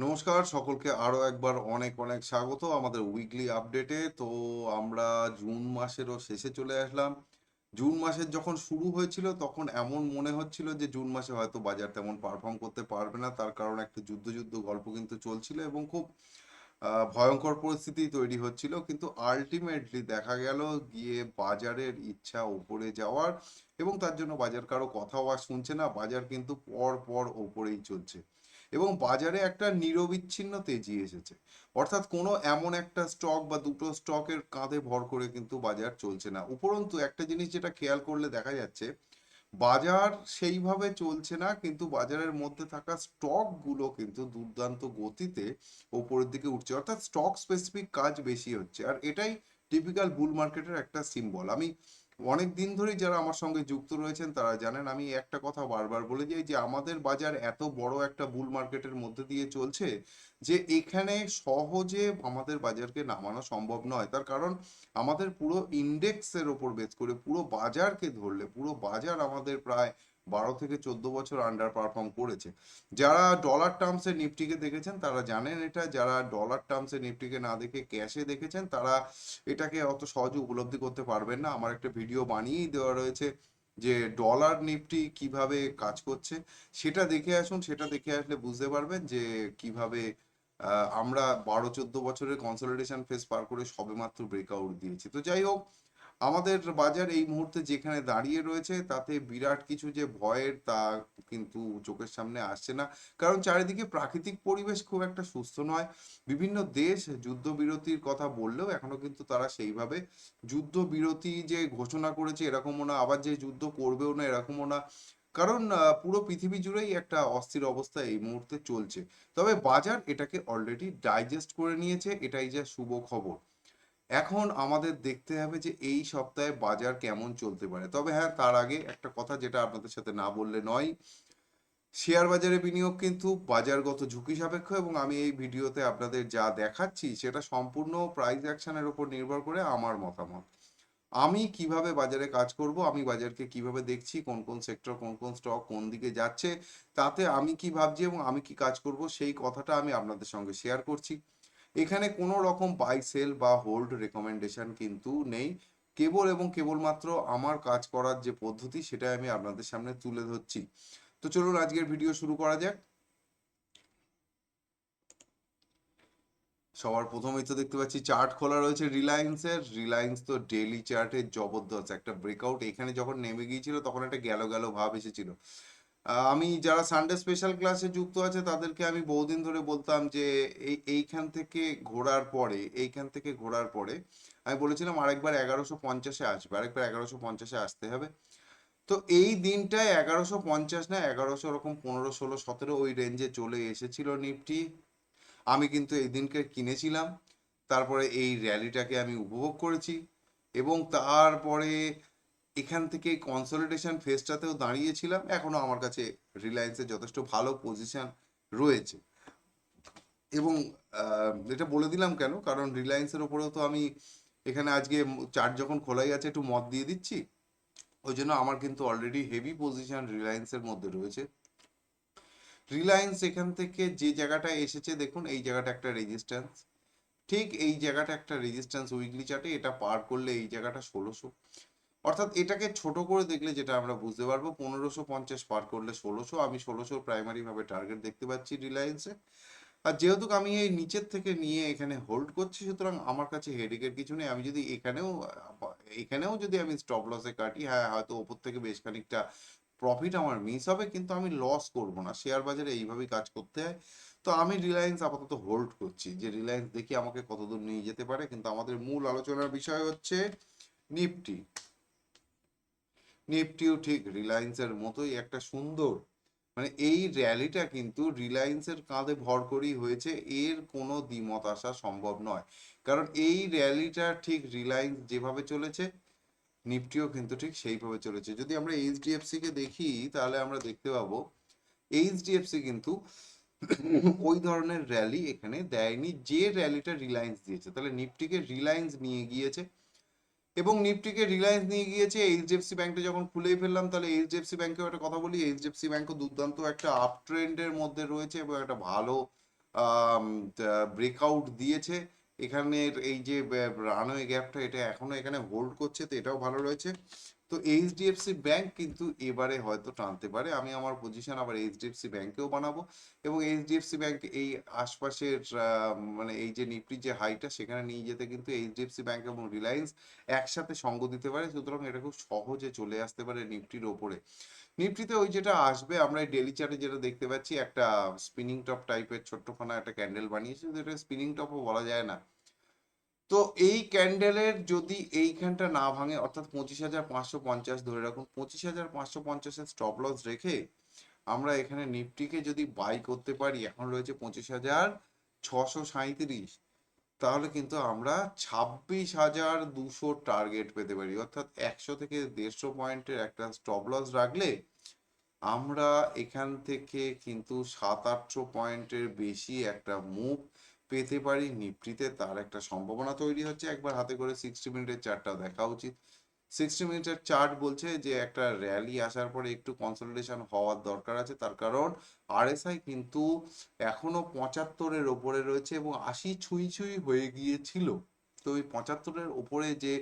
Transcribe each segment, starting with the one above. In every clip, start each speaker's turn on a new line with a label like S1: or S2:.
S1: নমস্কার, সকলকে আরও একবার অনেক অনেক স্বাগত আমাদের উইকলি আপডেটে তো আমরা জুন মাসেরও শেষে চলে আসলাম। জুন মাসের যখন শুরু হয়েছিল, তখন এমন মনে হচ্ছিল যে জুন মাসে হয়তো বাজার তেমন পারফর্ম করতে পারবে না। তার কারণ একটা যুদ্ধ যুদ্ধ গল্প কিন্তু চলছিল এবং খুব ভয়ঙ্কর পরিস্থিতি তৈরি হচ্ছিল। কিন্তু আলটিমেটলি দেখা গেল গিয়ে বাজারের ইচ্ছা ওপরে যাওয়ার এবং তার জন্য বাজার কারও কথাও আর শুনছে না। বাজার কিন্তু পর পর ওপরেই চলছে। এবং বাজারে একটা নিরবিচ্ছিন্ন তেজি এসেছে। অর্থাৎ কোনো এমন একটা স্টক বা দুটো স্টকের কাঁধে ভর করে কিন্তু বাজার চলছে না। উপরন্তু একটা জিনিস যেটা খেয়াল করলে দেখা যাচ্ছে, বাজার সেইভাবে চলছে না, কিন্তু বাজারের মধ্যে থাকা স্টকগুলো কিন্তু দুর্দান্ত গতিতে ওপরের দিকে উঠছে। অর্থাৎ স্টক স্পেসিফিক কাজ বেশি হচ্ছে। আর এটাই টিপিক্যাল বুল মার্কেটের একটা সিম্বল আমি অনেক দিন ধরেই যারা আমার সঙ্গে যুক্ত রয়েছেন, তারা জানেন আমি একটা কথা বারবার বলে যাই যে, আমাদের বাজার এত বড় একটা বুল মার্কেটের মধ্যে দিয়ে চলছে যে, এখানে সহজে আমাদের বাজারকে নামানো সম্ভব নয়। তার কারণ আমাদের পুরো ইন্ডেক্সের ওপর বেস করে পুরো বাজারকে ধরলে, পুরো বাজার আমাদের প্রায় বারো থেকে চোদ্দ বছর আন্ডার পারফর্ম করেছে। যারা ডলার টার্মসে নিফটিকে দেখেছেন, তারা জানেন এটা। যারা ডলার টার্মসে নিফটিকে না দেখে ক্যাশে দেখেছেন, তারা এটাকে অত সহজে উপলব্ধি করতে পারবেন না। আমার একটা ভিডিও বানিয়েই দেওয়া রয়েছে যে ডলার নিফটি কীভাবে কাজ করছে। সেটা দেখে আসুন, সেটা দেখে আসলে বুঝতে পারবেন যে কীভাবে আমরা বারো চোদ্দ বছরের কনসলিডেশন ফেজ পার করে সবেমাত্র ব্রেকআউট দিয়েছি। তো যাই হোক আমাদের বাজার এই মুহূর্তে যেখানে দাঁড়িয়ে রয়েছে, তাতে বিরাট কিছু যে ভয়ের তা কিন্তু চোখের সামনে আসছে না। কারণ চারিদিকে প্রাকৃতিক পরিবেশ খুব একটা সুস্থ নয়। বিভিন্ন দেশ যুদ্ধবিরতির কথা বললেও এখনও কিন্তু তারা সেইভাবে যুদ্ধবিরতি যে ঘোষণা করেছে এরকমও না, আবার যে যুদ্ধ করবেও না এরকমও না। কারণ পুরো পৃথিবী জুড়েই একটা অস্থির অবস্থা এই মুহূর্তে চলছে। তবে বাজার এটাকে অলরেডি ডাইজেস্ট করে নিয়েছে, এটাই যা শুভ খবর। এখন আমাদের দেখতে হবে যে এই সপ্তাহে বাজার কেমন চলতে পারে। তবে হ্যাঁ তার আগে একটা কথা যেটা আপনাদের সাথে না বললে নয়, শেয়ার বাজারে বিনিয়োগ কিন্তু বাজারগত ঝুঁকি সাপেক্ষ এবং আমি এই ভিডিওতে আপনাদের যা দেখাচ্ছি সেটা সম্পূর্ণ প্রাইস অ্যাকশনের উপর নির্ভর করে আমার মতামত। আমি কীভাবে বাজারে কাজ করব, আমি বাজারকে কীভাবে দেখছি, কোন কোন সেক্টর কোন কোন স্টক কোন দিকে যাচ্ছে, তাতে আমি কি ভাবছি এবং আমি কি কাজ করব, সেই কথাটা আমি আপনাদের সঙ্গে শেয়ার করছি। এখানে কোনো রকম বাই সেল বা হোল্ড রেকমেন্ডেশন কিন্তু নেই। কেবল এবং কেবলমাত্র আমার কাজ করার যে পদ্ধতি, সেটাই আমি আপনাদের সামনে তুলে ধরছি। তো চলুন আজকের ভিডিও শুরু করা যাক। সবার প্রথমেই তো দেখতে পাচ্ছি চার্ট খোলা রয়েছে রিলায়েন্সের রিলায়েন্স তো ডেলি চার্টে জবরদস্ত একটা ব্রেকআউট এখানে যখন নেমে গিয়েছিল, তখন একটা গেল গেল ভাব এসেছিল। আমি যারা সানডে স্পেশাল ক্লাসে যুক্ত আছে, তাদেরকে আমি বহুদিন ধরে বলতাম যে, এই, এইখান থেকে ঘোরার পরে, এইখান থেকে ঘোরার পরে, আমি বলেছিলাম, আরেকবার এগারোশো পঞ্চাশে আসবে, আরেকবার এগারোশো পঞ্চাশে আসতে হবে। তো এই দিনটায় এগারোশো পঞ্চাশ না, এগারোশো ওরকম পনেরো, ষোলো, সতেরো ওই রেঞ্জে চলে এসেছিল নিফটি আমি কিন্তু এই দিনকে কিনেছিলাম। তারপরে এই র্যালিটাকে আমি উপভোগ করেছি। এবং তারপরে এখান থেকে কনসলিডেশন ফেজটাতেও দাঁড়িয়েছিলাম। এখনও আমার কাছে রিলায়েন্সের যথেষ্ট ভালো পজিশন রয়েছে। এবং এটা বলে দিলাম কেন? কারণ রিলায়েন্সের ওপরেও তো আমি এখানে আজকে চার্ট যখন খোলাই আছে, একটু মত দিয়ে দিচ্ছি। ওই জন্য আমার কিন্তু অলরেডি হেভি পজিশন রিলায়েন্সের মধ্যে রয়েছে। রিলায়েন্স এখান থেকে যে জায়গাটা এসেছে, দেখুন, এই জায়গাটা একটা রেজিস্ট্যান্স ঠিক এই জায়গাটা একটা রেজিস্ট্যান্স উইকলি চার্টে এটা পার করলে এই জায়গাটা ষোলোশো। অর্থাৎ এটাকে ছোট করে দেখলে যেটা আমরা বুঝতে পারব, পনেরোশো পঞ্চাশ পার করলে ষোলোশো, আমি ষোলোশো প্রাইমারি ভাবে টার্গেট দেখতে পাচ্ছি রিলায়েন্সে আর যেহেতু আমি এই নিচের থেকে নিয়ে এখানে হোল্ড করছি, সুতরাং আমার কাছে হেডেকের কিছু নেই। আমি যদি এখানেও এখানেও যদি আমি স্টপ লসে কাটি হ্যাঁ হয়তো ওপর থেকে বেশ খানিকটা প্রফিট আমার মিস হবে, কিন্তু আমি লস করব না। শেয়ার বাজারে এইভাবেই কাজ করতে হয়। তো আমি রিলায়েন্স আপাতত হোল্ড করছি। যে রিলায়েন্স দেখি আমাকে কতদূর নিয়ে যেতে পারে, কিন্তু আমাদের মূল আলোচনার বিষয় হচ্ছে নিফটি নিফটিও ঠিক রিলায়েন্সের মতোই একটা সুন্দর মানে এই র্যালিটা কিন্তু রিলায়েন্সের কাঁধে ভর করেই হয়েছে, এর কোনো দ্বিমত আসা সম্ভব নয়। কারণ এই র্যালিটা ঠিক রিলায়েন্স যেভাবে চলেছে নিফটিও কিন্তু ঠিক সেইভাবে চলেছে। যদি আমরা এইচডিএফসি কে দেখি, তাহলে আমরা দেখতে পাবো এইচডিএফসি কিন্তু ওই ধরনের র্যালি এখানে দেয়নি, যে র্যালিটা রিলায়েন্স দিয়েছে। তাহলে নিফটিকে রিলায়েন্স নিয়ে গিয়েছে এবং নিফটিকে রিলায়েন্স নিয়ে গিয়েছে এইচডিএফসি ব্যাংকটা যখন খুলেই ফেললাম, তাহলে এইচডিএফসি ব্যাংকেও একটা কথা বলি। এইচডিএফসি ব্যাংকও দুর্দান্ত একটা আপ ট্রেন্ডের মধ্যে রয়েছে এবং একটা ভালো ব্রেকআউট দিয়েছে। এখানের এই যে রানওয়ে গ্যাপটা এটা এখনও এখানে হোল্ড করছে, তো এটাও ভালো রয়েছে। তো এইচডিএফসি ব্যাংক কিন্তু এবারে হয়তো টানতে পারে। আমি আমার পজিশন আবার এইচডিএফসি ব্যাংকেও বানাবো এবং এইচডিএফসি ব্যাংক এই আশপাশের মানে এই যে নিফটি যে হাইটা সেখানে নিয়ে যেতে কিন্তু এইচডিএফসি ব্যাংক এবং রিলায়েন্স একসাথে সঙ্গ দিতে পারে। সুতরাং এটা খুব সহজে চলে আসতে পারে নিফটির ওপরে। নিফটিতে ওই যেটা আসবে, আমরা ডেলি চার্টে যেটা দেখতে পাচ্ছি, একটা স্পিনিং টপ টাইপের ছোট্টখানা একটা ক্যান্ডেল বানিয়েছে। যেটা স্পিনিং টপও বলা যায় না। তো এই ক্যান্ডেলের যদি এইখানটা না ভাঙে, অর্থাৎ পঁচিশ হাজার পাঁচশো পঞ্চাশ ধরে রাখুন, পঁচিশ হাজার পাঁচশো পঞ্চাশের স্টপ লস রেখে আমরা এখানে নিফটিকে যদি বাই করতে পারি, এখন রয়েছে পঁচিশ হাজার ছশো সাঁইত্রিশ, তাহলে কিন্তু আমরা ছাব্বিশ হাজার দুশো টার্গেট পেতে পারি। অর্থাৎ একশো থেকে দেড়শো পয়েন্টের একটা স্টপ লস রাখলে আমরা এখান থেকে কিন্তু সাত আটশো পয়েন্টের বেশি একটা মুভ পেতে পারি নিফটিতে তার একটা সম্ভাবনা তৈরি হচ্ছে। একবার হাতে করে সিক্সটি মিনিটের চার্টটা দেখা উচিত। সিক্সটি মিনিটের চার্ট বলছে যে, একটা র্যালি আসার পরে একটু কনসলিডেশন হওয়ার দরকার আছে। তার কারণ আরএসআই কিন্তু এখনও পঁচাত্তরের ওপরে রয়েছে এবং আশি ছুঁই ছুঁই হয়ে গিয়েছিল। তো ওই পঁচাত্তরের ওপরে যে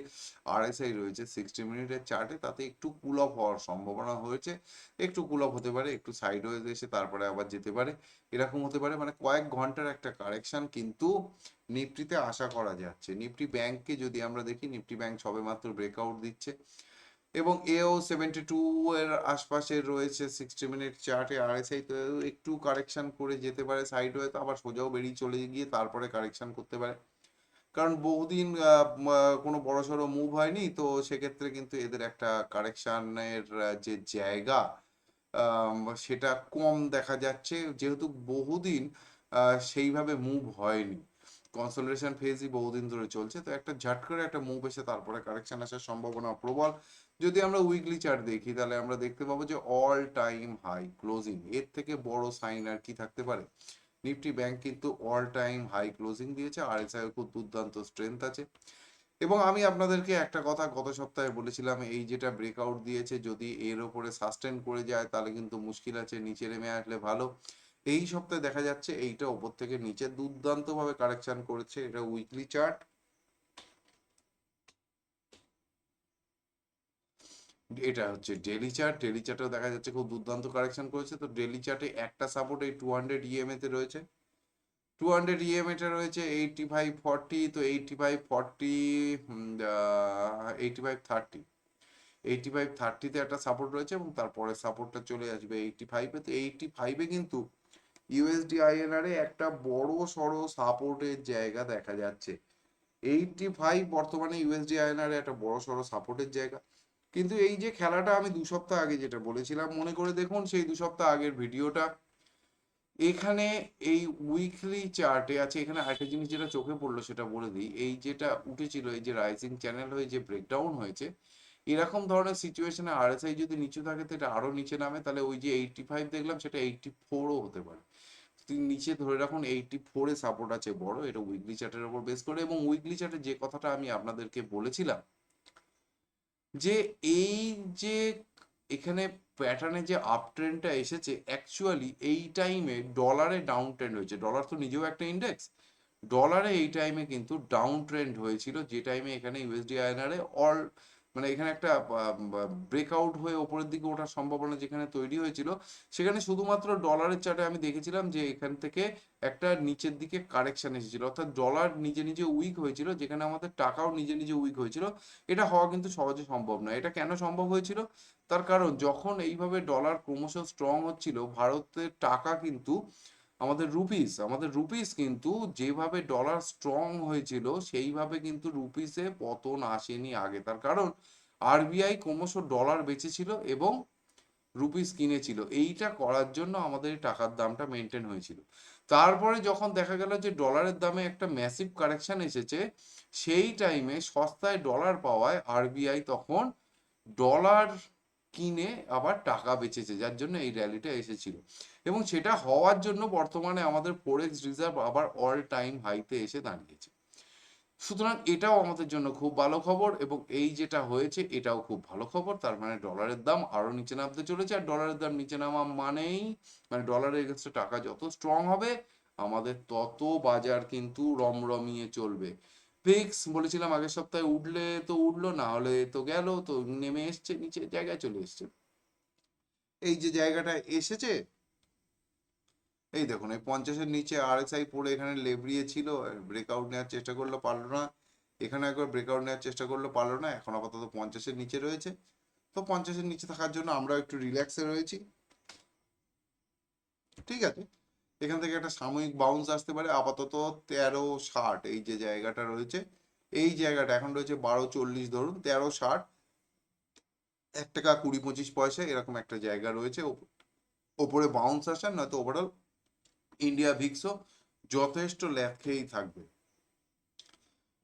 S1: আরএসআই রয়েছে সিক্সটি মিনিটের চার্টে তাতে একটু কুল অফ হওয়ার সম্ভাবনা হয়েছে। একটু কুল অফ হতে পারে, একটু সাইড হয়ে এসে তারপরে আবার যেতে পারে। এরকম হতে পারে মানে কয়েক ঘণ্টার একটা কারেকশন কিন্তু নিফটিতে আশা করা যাচ্ছে। নিফটি ব্যাংককে যদি আমরা দেখি, নিফটি ব্যাংক সবে মাত্র ব্রেকআউট দিচ্ছে। এবং এও সেভেন্টি টু এর আশপাশে রয়েছে সিক্সটি মিনিট চার্টে আরএসআই তো একটু কারেকশন করে যেতে পারে সাইড হয়ে তো আবার সোজাও বেরিয়ে চলে গিয়ে তারপরে কারেকশন করতে পারে। কারণ বহুদিন কোনো বড়সড় মুভ হয়নি, তো সেক্ষেত্রে কিন্তু এদের একটা কারেকশনের যে জায়গা সেটা কম দেখা যাচ্ছে। যেহেতু বহুদিন সেইভাবে মুভ হয়নি। কনসোলিডেশন ফেজই বহুদিন ধরে চলছে, তো একটা ঝট করে একটা মুভ এসে তারপরে কারেকশন আসার সম্ভাবনা প্রবল। যদি আমরা উইকলি চার্ট দেখি, তাহলে আমরা দেখতে পাবো যে অল টাইম হাই ক্লোজিং এর থেকে বড় সাইন আর কি থাকতে পারে? নিফটি ব্যাংক কিন্তু অল টাইম হাই ক্লোজিং দিয়েছে। আর এছাড়া খুব দুর্দান্ত স্ট্রেংথ আছে। এবং আমি আপনাদেরকে একটা কথা গত সপ্তাহে বলেছিলাম, এই যেটা ব্রেকআউট দিয়েছে, যদি এর ওপরে সাস্টেন করে যায়, তাহলে কিন্তু মুশকিল আছে, নিচে নেমে আসলে ভালো। এই সপ্তাহে দেখা যাচ্ছে, এইটা ওপর থেকে নিচে দুর্দান্ত ভাবে কারেকশন করেছে, এটা উইকলি চার্ট এটা হচ্ছে ডেলি চার্ট ডেলি চার্টেও দেখা যাচ্ছে খুব দুর্দান্ত কারেকশন করেছে। তো ডেলি চার্টে একটা সাপোর্ট এই টু হান্ড্রেড ইএমএ তে রয়েছে। টু হান্ড্রেড ইএমএ তে রয়েছে এইটটি ফাইভ ফর্টি তো eighty five forty eighty five thirty eighty five থার্টিতে একটা সাপোর্ট রয়েছে এবং তারপরে সাপোর্টটা চলে আসবে এইটটি ফাইভে তো এইটটি ফাইভে কিন্তু ইউএসডি আইএনআর এ একটা বড় সড়ো সাপোর্টের জায়গা দেখা যাচ্ছে। এইটটি ফাইভ বর্তমানে ইউএসডি আইএনআর একটা বড় সড়ো সাপোর্টের জায়গা। কিন্তু এই যে খেলাটা আমি দু সপ্তাহ আগে যেটা বলেছিলাম, মনে করে দেখুন সেই দু সপ্তাহ আগের ভিডিওটা। এখানে এই উইকলি চার্টে আছে, এখানে আরেকটা জিনিস যেটা চোখে পড়ল সেটা বলে দিই। এই যেটা উঠেছিল, এই যে রাইজিং চ্যানেল হয়ে যে ব্রেকডাউন হয়েছে, এরকম ধরনের সিচুয়েশনে আর আরএসআই যদি নিচে থাকে তো এটা আরও নিচে নামে, তাহলে ওই যে এইটটি ফাইভ দেখলাম, সেটা এইটটি ফোরও হতে পারে। নিচে ধরে রাখুন এইটটি ফোরে সাপোর্ট আছে বড়, এটা উইকলি চার্টের উপর বেস করে, এবং উইকলি চার্টে যে কথাটা আমি আপনাদেরকে বলেছিলাম যে এই যে এখানে প্যাটার্নে যে আপ ট্রেন্ডটা এসেছে অ্যাকচুয়ালি এই টাইমে ডলারে ডাউন ট্রেন্ড হয়েছে। ডলার তো নিজেও একটা ইন্ডেক্স ডলারে এই টাইমে কিন্তু ডাউন ট্রেন্ড হয়েছিল, যে টাইমে এখানে ইউএসডি আয়নারে অল মানে এখানে একটা ব্রেকআউট হয়ে ওপরের দিকে ওঠার সম্ভাবনা যেখানে তৈরি হয়েছিল, সেখানে শুধুমাত্র ডলারের চার্টে আমি দেখেছিলাম যে এখান থেকে একটা নিচের দিকে কারেকশন এসেছিল। অর্থাৎ ডলার নিজে নিজে উইক হয়েছিল, যেখানে আমাদের টাকাও নিজে নিজে উইক হয়েছিল। এটা হওয়া কিন্তু সহজে সম্ভব নয়। এটা কেন সম্ভব হয়েছিল? তার কারণ যখন এইভাবে ডলার ক্রমশ স্ট্রং হচ্ছিল, ভারতের টাকা কিন্তু আমাদের রুপিস আমাদের রুপিস কিন্তু যেভাবে ডলার স্ট্রং হয়েছিল, সেইভাবে কিন্তু রুপিসে পতন আসেনি আগে। তার কারণ আরবিআই ক্রমশ ডলার বেচেছিল এবং রুপিস কিনেছিল। এইটা করার জন্য আমাদের টাকার দামটা মেনটেন হয়েছিল। তারপরে যখন দেখা গেল যে ডলারের দামে একটা ম্যাসিভ কারেকশন এসেছে, সেই টাইমে সস্তায় ডলার পাওয়ায় আরবিআই তখন ডলার কিনে আবার টাকা বেচেছে, যার জন্য এই র্যালিটা এসেছিল। এবং সেটা হওয়ার জন্য বর্তমানে আমাদের ফরেক্স রিজার্ভ আবার অল টাইম হাইতে এসে দাঁড়িয়েছে। সুতরাং এটাও আমাদের জন্য খুব ভালো খবর এবং এই যেটা হয়েছে এটাও খুব ভালো খবর। তার মানে ডলারের দাম আরও নিচে নামতে চলেছে। আর ডলারের দাম নিচে নামা মানেই মানে ডলারের এগেনস্টে টাকা যত স্ট্রং হবে, আমাদের তত বাজার কিন্তু রমরমিয়ে চলবে। ফিক্স বলেছিলাম আগের সপ্তাহে, উঠলে তো উঠল, না হলে তো গেল, তো নেমে এসছে, নিচে জায়গায় চলে এসছে। এই যে জায়গাটা এসেছে, এই দেখুন, এই পঞ্চাশের নিচে আরএসআই পড়ে এখানে লেবড়িয়ে ছিল ব্রেকআউট নেওয়ার চেষ্টা করল পারল না। এখানে একবার ব্রেকআউট নেওয়ার চেষ্টা করল পারল না, এখন আপাতত পঞ্চাশের নিচে রয়েছে। তো পঞ্চাশের নিচে থাকার জন্য আমরা একটু রিল্যাক্সে রয়েছি। ঠিক আছে? এখান থেকে একটা সাময়িক বাউন্স আসতে পারে, আপাতত তেরো ষাট এই যে জায়গাটা রয়েছে, এই জায়গাটা এখন রয়েছে বারো চল্লিশ ধরুন, তেরো ষাট। এক টাকা কুড়ি পঁচিশ পয়সা এরকম একটা জায়গা রয়েছে, ওপ- ওপরে বাউন্স আসার নয়তো ওভারঅল ইন্ডিয়া ভিক্সও যথেষ্ট ল্যাপ খেয়েই থাকবে।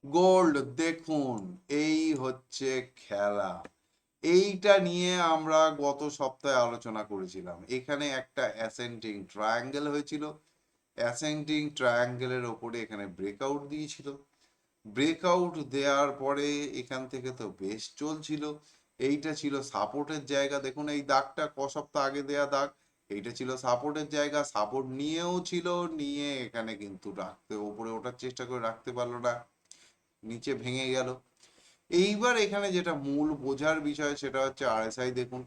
S1: গোল্ড দেখুন, এই হচ্ছে খেলা। এইটা নিয়ে আমরা গত সপ্তাহে আলোচনা করেছিলাম। এখানে একটা অ্যাসেন্টিং ট্রায়াঙ্গেল হয়েছিল। অ্যাসেন্টিং ট্রায়াঙ্গেলের ওপরে এখানে ব্রেকআউট দিয়েছিল। ব্রেকআউট দেওয়ার পরে এখান থেকে তো বেশ চলছিল। এইটা ছিল সাপোর্টের জায়গা। দেখুন, এই দাগটা ক সপ্তাহ আগে দেয়া দাগ। এইটা ছিল সাপোর্টের জায়গা। সাপোর্ট নিয়েও ছিল। নিয়ে এখানে কিন্তু রাখতে, ওপরে ওঠার চেষ্টা করে রাখতে পারল না। নিচে ভেঙে গেল। এইবার এখানে যেটা মূল বোঝার বিষয় সেটা হচ্ছে আরএসআই দেখুন।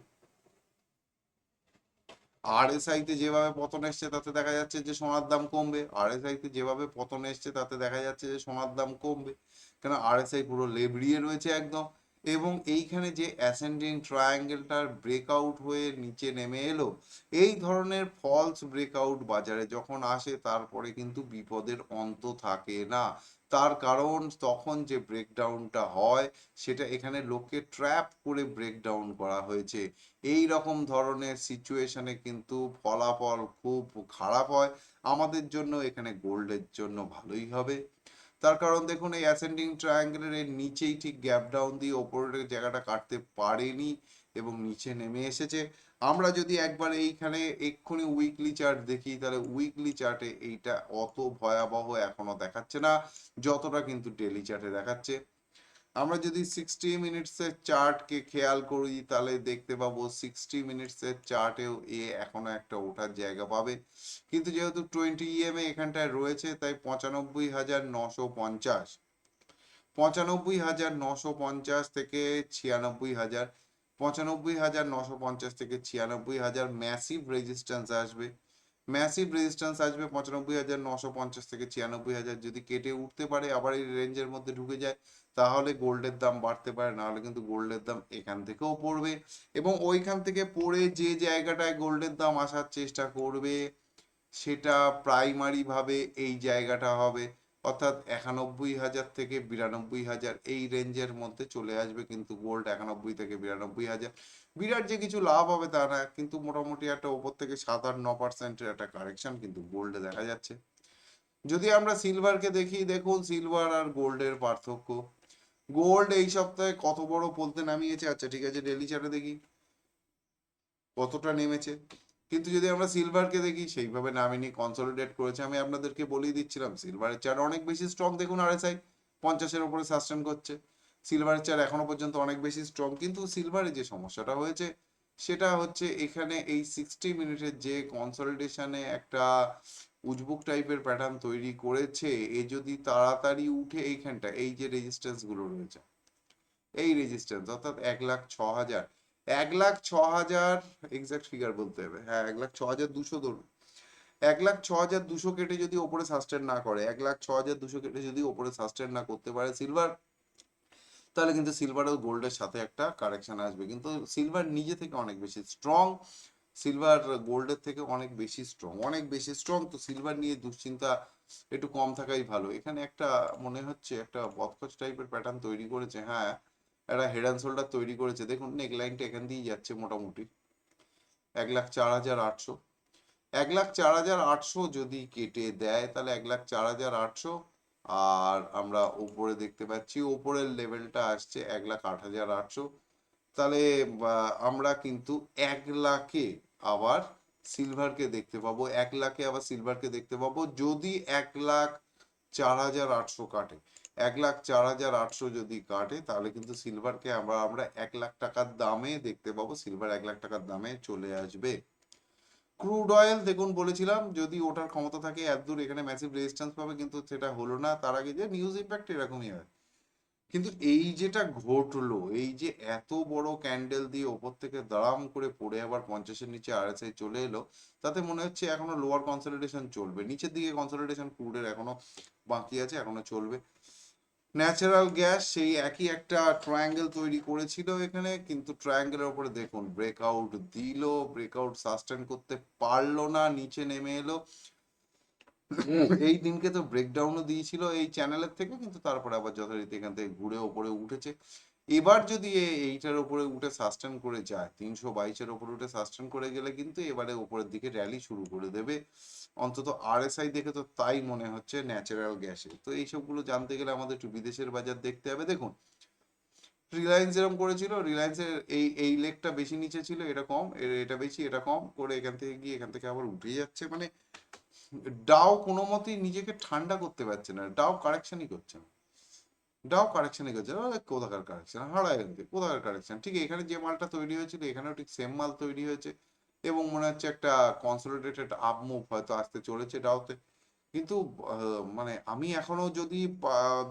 S1: আরএসআই তে যেভাবে পতন এসছে তাতে দেখা যাচ্ছে যে সোনার দাম কমবে। আরএসআই তে যেভাবে পতন এসছে তাতে দেখা যাচ্ছে যে সোনার দাম কমবে। কেন আরএসআই পুরো লেবড়িয়ে রয়েছে একদম। এবং এইখানে যে অ্যাসেন্ডিং ট্রায়াঙ্গেলটার ব্রেকআউট হয়ে নিচে নেমে এলো, এই ধরনের ফলস ব্রেকআউট বাজারে যখন আসে, তারপরে কিন্তু বিপদের অন্ত থাকে না। তার কারণ তখন যে ব্রেকডাউনটা হয়, সেটা এখানে লোকে ট্র্যাপ করে ব্রেকডাউন করা হয়েছে। এই রকম ধরনের সিচুয়েশনে কিন্তু ফলাফল খুব খারাপ হয়। আমাদের জন্য এখানে গোল্ডের জন্য ভালোই হবে। তার কারণ দেখুন, এই অ্যাসেন্ডিং ট্রায়াঙ্গেলের এর নিচেই ঠিক গ্যাপ ডাউন দিয়ে ওপরের জায়গাটা কাটতে পারেনি এবং নিচে নেমে এসেছে। আমরা যদি একবার এইখানে এক্ষুনি উইকলি চার্ট দেখি, তাহলে উইকলি চার্টে এইটা অত ভয়াবহ এখনও দেখাচ্ছে না, যতটা কিন্তু ডেলি চার্টে দেখাচ্ছে। আমরা যদি সিক্সটি মিনিটসের চার্টকে খেয়াল করি, তাহলে দেখতে পাবো সিক্সটি মিনিটসের চার্টেও এ এখনও একটা ওঠার জায়গা পাবে। কিন্তু যেহেতু টোয়েন্টি ইএমএ এখানটায় রয়েছে, তাই পঁচানব্বই হাজার নশো পঞ্চাশ। পঁচানব্বই হাজার নশো পঞ্চাশ থেকে ছিয়ানব্বই হাজার। পঁচানব্বই হাজার নশো পঞ্চাশ থেকে ছিয়ানব্বই হাজার ম্যাসিভ রেজিস্ট্যান্স আসবে। ম্যাসিভ রেজিস্ট্যান্স আসবে পঁচানব্বই হাজার নশো পঞ্চাশ থেকে ছিয়ানব্বই হাজার। যদি কেটে উঠতে পারে, আবার এই রেঞ্জের মধ্যে ঢুকে যায়, তাহলে গোল্ডের দাম বাড়তে পারে, নাহলে কিন্তু গোল্ডের দাম এখান থেকেও পড়বে। এবং ওইখান থেকে পড়ে যে জায়গাটায় গোল্ডের দাম আসার চেষ্টা করবে, সেটা প্রাইমারি ভাবে এই জায়গাটা হবে। অর্থাৎ একানব্বই হাজার থেকে বিরানব্বই হাজার, এই রেঞ্জের মধ্যে চলে আসবে কিন্তু গোল্ড একানব্বই থেকে বিরানব্বই হাজার। বিরাট যে কিছু লাভ হবে তা না, কিন্তু মোটামুটি একটা ওপর থেকে সাত আট ন পার্সেন্টের একটা কারেকশন কিন্তু গোল্ডে দেখা যাচ্ছে। যদি আমরা সিলভারকে দেখি, দেখুন সিলভার আর গোল্ডের পার্থক্য। গোল্ড এই সপ্তাহে কত বড় বলতে নামিয়েছে? আচ্ছা ঠিক আছে ডেলি চার্টে দেখি। কতটা নেমেছে? কিন্তু যদি আমরা সিলভারকে দেখি, সেইভাবে নামিনি কনসলিডেট করেছে। আমি আপনাদেরকে বলেই দিচ্ছিলাম সিলভারের চার্ট অনেক বেশি স্ট্রং দেখুন আরএসআই পঞ্চাশের উপরে সাস্টেন করছে। সিলভারের চার্ট এখনও পর্যন্ত অনেক বেশি স্ট্রং কিন্তু সিলভারে যে সমস্যাটা হয়েছে, সেটা হচ্ছে এখানে এই সিক্সটি মিনিটের যে কনসলিডেশনে একটা উজবুক টাইপের প্যাটার্ন তৈরি করেছে, এ যদি তাড়াতাড়ি উঠে এইখানটা এই যে রেজিস্ট্যান্সগুলো রয়েছে, এই রেজিস্ট্যান্স অর্থাৎ এক লাখ ছ হাজার, এক লাখ ছ হাজার এক্সাক্ট ফিগার বলতে হবে হ্যাঁ এক লাখ ছ হাজার দুশো ধরুন, এক লাখ ছ হাজার দুশো কেটে যদি ওপরে সাস্টেন না করে, এক লাখ ছ হাজার দুশো কেটে যদি ওপরে সাস্টেন না করতে পারে সিলভার তাহলে কিন্তু সিলভার ও গোল্ডের সাথে একটা কারেকশন আসবে। কিন্তু সিলভার নিজে থেকে অনেক বেশি স্ট্রং সিলভার গোল্ডের থেকে অনেক বেশি স্ট্রং অনেক বেশি স্ট্রং তো সিলভার নিয়ে দুশ্চিন্তা একটু কম থাকাই ভালো। এখানে একটা মনে হচ্ছে একটা বদখচ টাইপের প্যাটার্ন তৈরি করেছে হ্যাঁ একটা হেড অ্যান্ড শোল্ডার তৈরি করেছে। দেখুন নেক লাইনটা এখান দিয়েই যাচ্ছে মোটামুটি। এক লাখ চার হাজার আটশো। এক লাখ চার হাজার আটশো যদি কেটে দেয়, তাহলে এক লাখ চার হাজার আটশো আর আমরা উপরে দেখতে পাচ্ছি, উপরের লেভেলটা আসছে এক লাখ আট হাজার আটশো। তাহলে আমরা কিন্তু এক লাখে আবার সিলভারকে দেখতে পাবো, এক লাখে আবার সিলভারকে দেখতে পাবো, যদি এক লাখ চার হাজার আটশো কাটে। এক লাখ চার হাজার আটশো যদি কাটে, তাহলে কিন্তু সিলভারকে আমরা আমরা এক লাখ টাকার দামে দেখতে পাবো সিলভার এক লাখ টাকার দামে চলে আসবে। ক্রুড অয়েল দেখুন বলেছিলাম, যদি ওটার ক্ষমতা থাকে, এত দূর এখানে ম্যাসিভ রেজিস্ট্যান্স পাবে, কিন্তু সেটা হলো না। তার আগে যে নিউজ ইম্প্যাক্ট এরকমই হয়। কিন্তু এই যেটা ঘটলো, এই যে এত বড় ক্যান্ডেল দিয়ে ওপর থেকে দাঁড়াম করে পড়ে আবার পঞ্চাশের নিচে আরএসআই চলে এলো, তাতে মনে হচ্ছে এখনও লোয়ার কনসলিডেশন চলবে। নিচের দিকে কনসলিডেশন ক্রুডের এখনও বাকি আছে, এখনও চলবে। ন্যাচারাল গ্যাস সেই একই একটা ট্রায়াঙ্গেল তৈরি করেছিল এখানে কিন্তু ট্রায়াঙ্গেলের উপরে দেখুন ব্রেকআউট দিল ব্রেকআউট সাস্টেন করতে পারল না নিচে নেমে এলো। এই দিনকে তো ব্রেকডাউনও দিয়েছিল এই চ্যানেলের থেকে কিন্তু তারপরে আবার যথারীতি এখান থেকে ঘুরে ওপরে উঠেছে। এবার যদি এইটার উপরে উঠে সাস্টেন করে যায়, তিনশো বাইশের উপরে উঠে সাস্টেন করে গেলে কিন্তু এবারে উপরের দিকে র্যালি শুরু করে দেবে। অন্তত আরএসআই দেখে তো তাই মনে হচ্ছে ন্যাচারাল গ্যাসে তো এইসবগুলো জানতে গেলে আমাদের একটু বিদেশের বাজার দেখতে হবে। দেখুন রিলায়েন্স এরকম করেছিল রিলায়েন্সের এই এই লেগটা বেশি নিচে ছিল, এটা কম এটা বেশি, এটা কম করে এখান থেকে গিয়ে এখান থেকে আবার উঠে যাচ্ছে। মানে ডাও কোনো মতেই নিজেকে ঠান্ডা করতে পারছে না ডাও কারেকশনই করছে না। ডাও কারেকশনই করছে না কোথাকার কারেকশন হারায় থেকে কোথাকার কারেকশন ঠিক এখানে যে মালটা তৈরি হয়েছিল এখানেও ঠিক সেম মাল তৈরি হয়েছে। এবং মনে হচ্ছে একটা কনসোলিডেটেড আপ মুভ হয়তো আসতে চলেছে ডাওতে কিন্তু মানে আমি এখনও যদি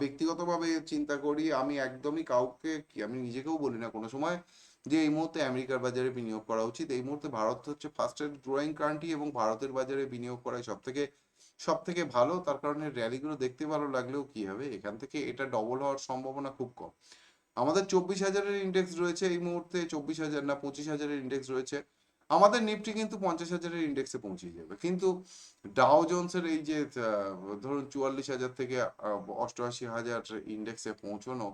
S1: ব্যক্তিগতভাবে চিন্তা করি আমি একদমই কাউকে কি আমি নিজেকেও বলি না কোনো সময় যে এই মুহূর্তে আমেরিকার বাজারে বিনিয়োগ করা উচিত। এই মুহূর্তে ভারত হচ্ছে ফার্স্টেস্ট গ্রোয়িং কান্ট্রি এবং ভারতের বাজারে বিনিয়োগ করাই সব থেকে সব থেকে ভালো, তার কারণে র্যালিগুলো দেখতে ভালো লাগলেও কি হবে? এখান থেকে এটা ডবল হওয়ার সম্ভাবনা খুব কম। আমাদের চব্বিশ হাজারের ইন্ডেক্স রয়েছে এই মুহূর্তে, চব্বিশ হাজার না, পঁচিশ হাজারের ইন্ডেক্স রয়েছে। আমাদের নিফটি কিন্তু পঞ্চাশ হাজারের ইন্ডেক্সে পৌঁছে যাবে। কিন্তু ডাও জোন্সের এই যে ধরুন চুয়াল্লিশ হাজার থেকে অষ্টআশি হাজার ইন্ডেক্সে পৌঁছানো,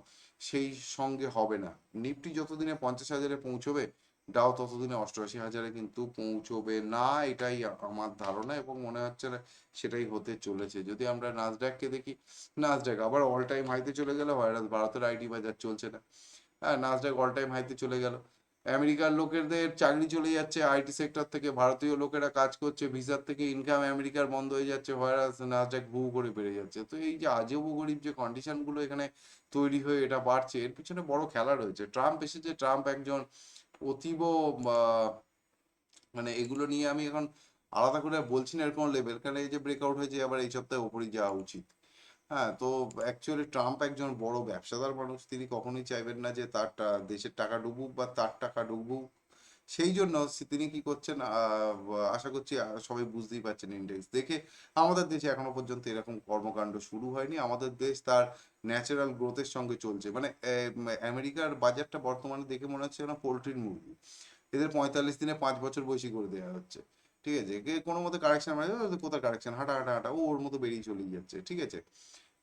S1: সেই সঙ্গে হবে না। নিফটি যতদিনে পঞ্চাশ হাজারে পৌঁছবে ডাও ততদিনে অষ্টআশি হাজারে কিন্তু পৌঁছবে না, এটাই আমার ধারণা এবং মনে হচ্ছে না সেটাই হতে চলেছে। যদি আমরা নাসডাককে দেখি, নাসডাক আবার অল টাইম হাইতে চলে গেল, ভাইরাস ভারতের আইটি বাজার চলছে না। হ্যাঁ নাসডাক অল টাইম হাইতে চলে গেল। আমেরিকার লোকেদের চাকরি চলে যাচ্ছে আইটি সেক্টর থেকে ভারতীয় লোকেরা কাজ করছে, ভিসার থেকে ইনকাম আমেরিকার বন্ধ হয়ে যাচ্ছে, ভাইরাস নাসডাক ভু করে বেড়ে যাচ্ছে। তো এই যে আজেবু গরিব যে কন্ডিশনগুলো এখানে তৈরি হয়ে এটা বাড়ছে, এর পিছনে বড় খেলা রয়েছে। ট্রাম্প এসেছে, ট্রাম্প একজন অতীব মানে এগুলো নিয়ে আমি এখন আলাদা করে বলছি না এরকম লেভেল কারণ এই যে ব্রেকআউট হয়েছে, আবার এই সপ্তাহে ওপরই যাওয়া উচিত। হ্যাঁ তো অ্যাকচুয়ালি ট্রাম্প একজন বড় ব্যবসাদার মানুষ, তিনি কখনোই চাইবেন না যে তার দেশের টাকা ডুবুক বা তার টাকা ডুবুক। সেই জন্য তিনি কি করছেন আশা করছি সবাই বুঝতেই পারছেন ইন্ডেক্স দেখে। আমাদের দেশে এখনও পর্যন্ত এরকম কর্মকাণ্ড শুরু হয়নি। আমাদের দেশ তার ন্যাচারাল গ্রোথের সঙ্গে চলছে। মানে আমেরিকার বাজারটা বর্তমানে দেখে মনে হচ্ছে না পোলট্রির মুরগি। এদের পঁয়তাল্লিশ দিনে পাঁচ বছর বয়সী করে দেওয়া হচ্ছে। ঠিক আছে? কে কোনো মতে কারেকশন মানে "ও, কোথায় কারেকশন হাঁটা হাঁটা হাঁটা। ও ওর মতো বেরিয়ে চলেই যাচ্ছে। ঠিক আছে?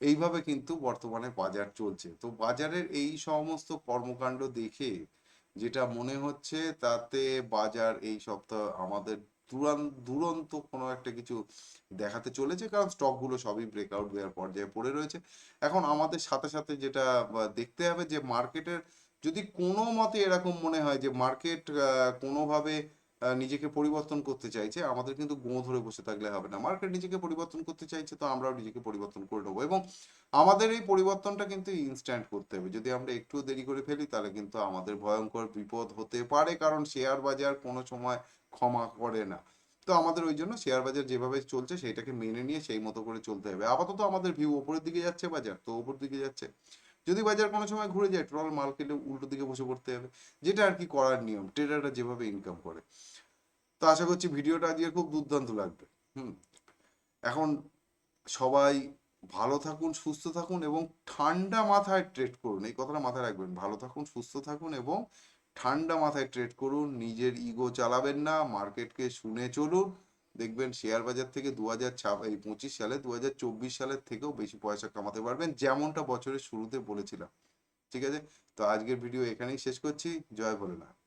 S1: এইভাবে কিন্তু বর্তমানে বাজার চলছে। তো বাজারের এই সমস্ত কর্মকাণ্ড দেখে যেটা মনে হচ্ছে তাতে বাজার এই সপ্তাহ আমাদের দুরান, দুরন্ত কোনো একটা কিছু দেখাতে চলেছে, কারণ স্টকগুলো সবই ব্রেকআউট দেওয়ার পর্যায়ে পড়ে রয়েছে। এখন আমাদের সাথে সাথে যেটা দেখতে হবে যে মার্কেটের যদি কোনো মতে এরকম মনে হয় যে মার্কেট কোনোভাবে নিজেকে পরিবর্তন করতে চাইছে, আমাদের কিন্তু গো ধরে বসে থাকলে হবে না। মার্কেট নিজেকে পরিবর্তন করতে চাইছে, তো আমরাও নিজেকে পরিবর্তন করে নেব। এবং আমাদের এই পরিবর্তনটা কিন্তু ইনস্ট্যান্ট করতে হবে। যদি আমরা একটু দেরি করে ফেলি, তাহলে কিন্তু আমাদের ভয়ঙ্কর বিপদ হতে পারে, কারণ শেয়ার বাজার কোনো সময় ক্ষমা করে না। তো আমাদের ওই জন্য শেয়ার বাজার যেভাবে চলছে, সেইটাকে মেনে নিয়ে সেই মতো করে চলতে হবে। আপাতত আমাদের ভিউ ওপরের দিকে যাচ্ছে বাজার, তো ওপর দিকে যাচ্ছে। যদি বাজার কোনো সময় ঘুরে যায়, ট্রল মাল কেটে উল্টো দিকে বসে পড়তে হবে, যেটা আর কি করার নিয়ম ট্রেডাররা যেভাবে ইনকাম করে। তো আশা করছি ভিডিওটা আজকে খুব দুর্দান্ত লাগবে। হুম, এখন সবাই ভালো থাকুন, সুস্থ থাকুন এবং ঠান্ডা মাথায় ট্রেড করুন। এই কথাটা মাথায় রাখবেন, ভালো থাকুন, সুস্থ থাকুন এবং ঠান্ডা মাথায় ট্রেড করুন, নিজের ইগো চালাবেন না মার্কেটকে শুনে চলুন। দেখবেন শেয়ার বাজার থেকে দু হাজার এই পঁচিশ সালে দু হাজার চব্বিশ সালের থেকেও বেশি পয়সা কামাতে পারবেন, যেমনটা বছরের শুরুতে বলেছিলাম। ঠিক আছে? তো আজকের ভিডিও এখানেই শেষ করছি। জয় ভোলেনাথ।